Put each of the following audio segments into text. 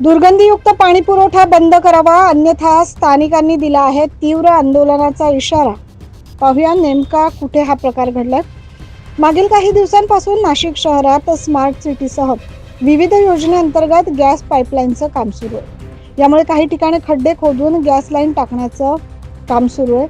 दुर्गंधीयुक्त पाणी पुरवठा बंद करावा अन्यथा स्थानिकांनी दिला आहे तीव्र आंदोलनाचा इशारा. पाहूया नेमका कुठे हा प्रकार घडलाय. मागील काही दिवसांपासून नाशिक शहरात स्मार्ट सिटीसह विविध योजनेअंतर्गत गॅस पाईपलाईनचं काम सुरू आहे. यामुळे काही ठिकाणी खड्डे खोदून गॅस लाईन टाकण्याचं काम सुरू आहे.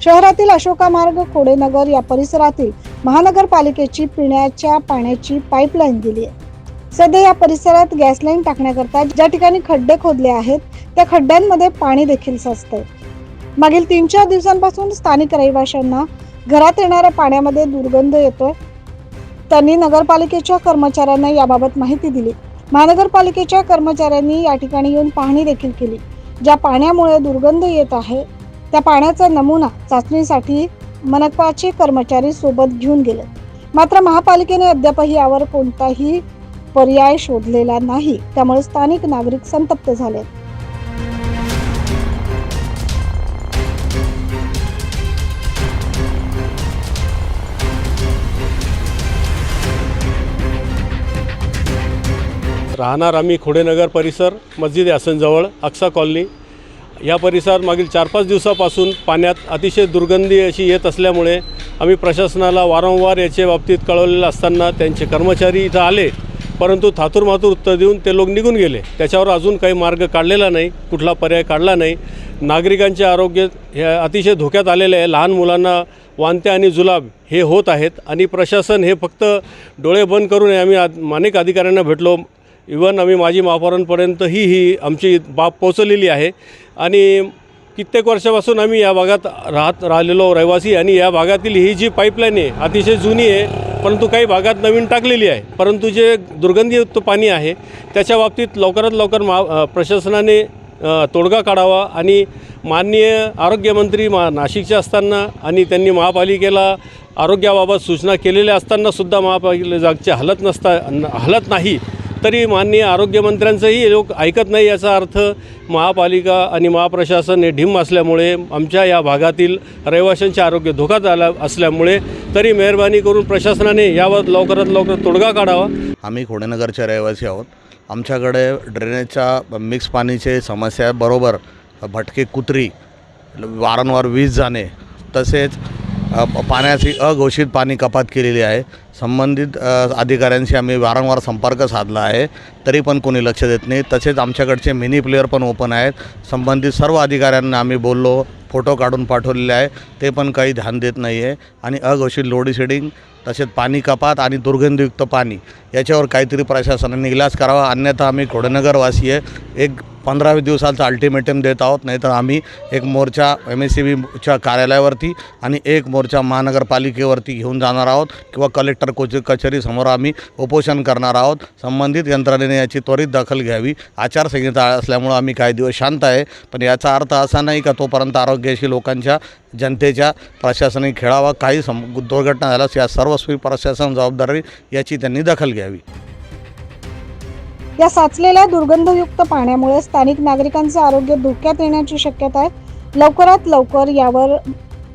शहरातील अशोका मार्ग कोडेनगर या परिसरातील महानगरपालिकेची पिण्याच्या पाण्याची पाईपलाईन दिली आहे. सध्या या परिसरात गॅस लाईन टाकण्याकरता ज्या ठिकाणी खड्डे खोदले आहेत त्या खड्ड्यांमध्ये पाणी देखील साचतंय. मागील तीन चार दिवसांपासून स्थानिक रहिवाशांना घरात येणाऱ्या पाण्यामध्ये दुर्गंध येतोय. त्यांनी नगरपालिकेच्या कर्मचाऱ्यांना याबाबत माहिती दिली. महानगरपालिकेच्या कर्मचाऱ्यांनी या ठिकाणी येऊन पाहणी देखील केली. ज्या पाण्यामुळे दुर्गंध येत आहे त्या पाण्याचा नमुना चाचणीसाठी मनपाचे कर्मचारी सोबत घेऊन गेले. मात्र महापालिकेने अद्यापही यावर कोणताही पर्याय शोधलेला नाही. त्यामुळे स्थानिक नागरिक संतप्त झाले. राहणार आम्ही खोडेनगर परिसर मस्जिद यासनजवळ अक्सा कॉलनी. या परिसरात मागील चार पाच दिवसापासून पाण्यात अतिशय दुर्गंधी अशी येत असल्यामुळे आम्ही प्रशासनाला वारंवार याच्या बाबतीत कळवलेलं असताना त्यांचे कर्मचारी इथं आले. परंतु थातूरमातूर उत्तर देऊन ते लोक निघून गेले. त्याच्यावर अजून काही मार्ग काढलेला नाही कुठला पर्याय काढला नाही. नागरिकांचे आरोग्य हे अतिशय धोक्यात आलेले आहे. लहान मुलांना वांत्या आणि जुलाब हे होत आहेत आणि प्रशासन हे फक्त डोळे बंद करून आम्ही अनेक अधिकाऱ्यांना भेटलो. इवन आम्ही माजी महापौरांपर्यंतही ही आमची बाब पोचलेली आहे. आणि कित्येक वर्षापासून आम्ही या भागात राहत राहिलेलो रहिवासी आणि या भागातील ही जी पाईपलाईन आहे अतिशय जुनी आहे. परंतु काही भागात नवीन टाकलेली आहे. परंतु जे दुर्गंधीयुक्त पाणी आहे त्याच्या बाबतीत लवकरात लवकर मा प्रशासनाने तोडगा काढावा आणि माननीय आरोग्यमंत्री मा नाशिकचे असताना आणि त्यांनी महापालिकेला आरोग्याबाबत सूचना केलेल्या असतानासुद्धा महापालिकेला जागचे हलत नसता हलत नाही. तरी माननीय आरोग्यमंत्र्यांचंही लोक ऐकत नाही याचा अर्थ महापालिका आणि महाप्रशासन हे ढिम असल्यामुळे आमच्या या भागातील रहिवाशांचे आरोग्य धोक्यात आला असल्यामुळे तरी मेहरबानी करून प्रशासनाने यावर लवकरात लवकर तोडगा काढावा. आम्ही खोडेनगरचे रहिवासी आहोत. आमच्याकडे ड्रेनेजच्या मिक्स पाणीचे समस्या बरोबर भटके कुत्री वारंवार वीज जाणे तसेच पाण्याची अघोषित पाणी कपात केलेली आहे. संबंधित अधिकाऱ्यांशी आम्ही वारंवार संपर्क साधला आहे तरी पण कोणी लक्ष देत नाही. तसेच आमच्याकडचे मिनी प्लेअर पण ओपन आहेत. संबंधित सर्व अधिकाऱ्यांना आम्ही बोललो फोटो काढून पाठवलेले आहे. ते पण काही ध्यान देत नाही आहे आणि अघोषित लोडी शेडिंग तसेच पाणी कपात आणि दुर्गंधयुक्त पाणी याच्यावर काहीतरी प्रशासनाने इलाज करावा. अन्यथा आम्ही घोडेनगरवासी आहे. एक पंधरावी दिवसाचं अल्टिमेटम देत आहोत नाहीतर आम्ही एक मोर्चा एम एस सी बीच्या कार्यालयावरती आणि एक मोर्चा महानगरपालिकेवरती घेऊन जाणार आहोत किंवा कलेक्टर कोच कचेरीसमोर आम्ही उपोषण करणार आहोत. संबंधित यंत्रणेने याची त्वरित दखल घ्यावी. आचारसंहिता असल्यामुळं आम्ही काही दिवस शांत आहे पण याचा अर्थ असा नाही का तोपर्यंत आरोग्याशी लोकांच्या जनतेच्या प्रशासनिक खेळावा काही सम दुर्घटना झाल्यास या सर्वस्वी प्रशासन जबाबदारी याची त्यांनी दखल घ्यावी. या साचलेल्या दुर्गंधयुक्त पाण्यामुळे स्थानिक नागरिकांचं आरोग्य धोक्यात येण्याची शक्यता आहे. लवकरात लवकर यावर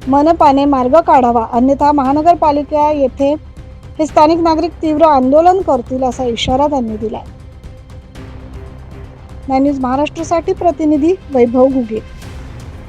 मनपाने मार्ग काढावा. अन्यथा महानगरपालिका येथे हे स्थानिक नागरिक तीव्र आंदोलन करतील असा इशारा त्यांनी दिला नाय न्यूज महाराष्ट्रासाठी प्रतिनिधी वैभव घुगे.